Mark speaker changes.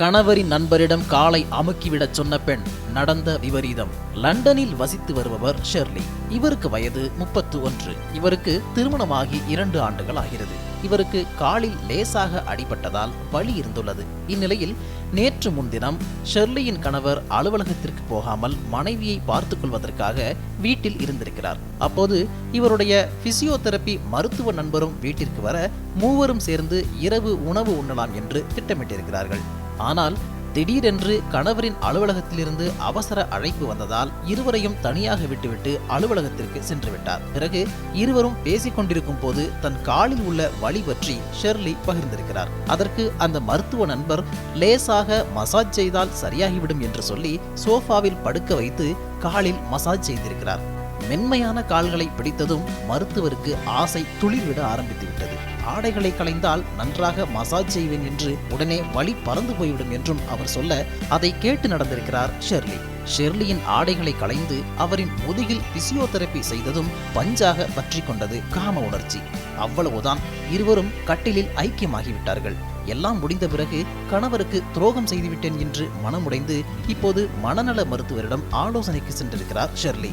Speaker 1: கணவரின் நண்பரிடம் காலை அமுக்கிவிடச் சொன்ன பெண் நடந்த விபரீதம். லண்டனில் வசித்து வருபவர் ஷெர்லி. இவருக்கு வயது முப்பத்து ஒன்று இவருக்கு திருமணமாகி இரண்டு ஆண்டுகள் ஆகிறது. இவருக்கு காலில் லேசாக அடிபட்டதால் வலி இருந்துள்ளது. இந்நிலையில் நேற்று முன்தினம் ஷெர்லியின் கணவர் அலுவலகத்திற்கு போகாமல் மனைவியை பார்த்துக் கொள்வதற்காக வீட்டில் இருந்திருக்கிறார். அப்போது இவருடைய பிசியோதெரபி மருத்துவ நண்பரும் வீட்டிற்கு வர மூவரும் சேர்ந்து இரவு உணவு உண்ணலாம் என்று திட்டமிட்டிருக்கிறார்கள். ஆனால் திடீரென்று கணவரின் அலுவலகத்திலிருந்து அவசர அழைப்பு வந்ததால் இருவரையும் தனியாக விட்டுவிட்டு அலுவலகத்திற்கு சென்று விட்டார் பிறகு இருவரும் பேசிக் கொண்டிருக்கும் போது தன் காலில் உள்ள வழி பற்றி ஷெர்லி பகிர்ந்திருக்கிறார். அதற்கு அந்த மருத்துவ நண்பர் லேசாக மசாஜ் செய்தால் சரியாகிவிடும் என்று சொல்லி சோஃபாவில் படுக்க வைத்து காலில் மசாஜ் செய்திருக்கிறார். மென்மையான கால்களை பிடித்ததும் மருத்துவருக்கு ஆசை துளிர்விட ஆரம்பித்துவிட்டது. ஆடைகளை களைந்தால் நன்றாக மசாஜ் செய்வேன் என்று உடனே வழி பறந்து போய்விடும் என்றும் அவர் சொல்ல அதை கேட்டு நடந்திருக்கிறார் ஷெர்லி. ஷெர்லியின் ஆடைகளை களைந்து அவரின் முதுகில் பிசியோதெரபி செய்ததும் பஞ்சாக பற்றி கொண்டது காம உணர்ச்சி. அவ்வளவுதான் இருவரும் கட்டிலில் ஐக்கியமாகிவிட்டார்கள். எல்லாம் முடிந்த பிறகு கணவருக்கு துரோகம் செய்துவிட்டேன் என்று மனமுடைந்து இப்போது மனநல மருத்துவரிடம் ஆலோசனைக்கு சென்றிருக்கிறார் ஷெர்லி.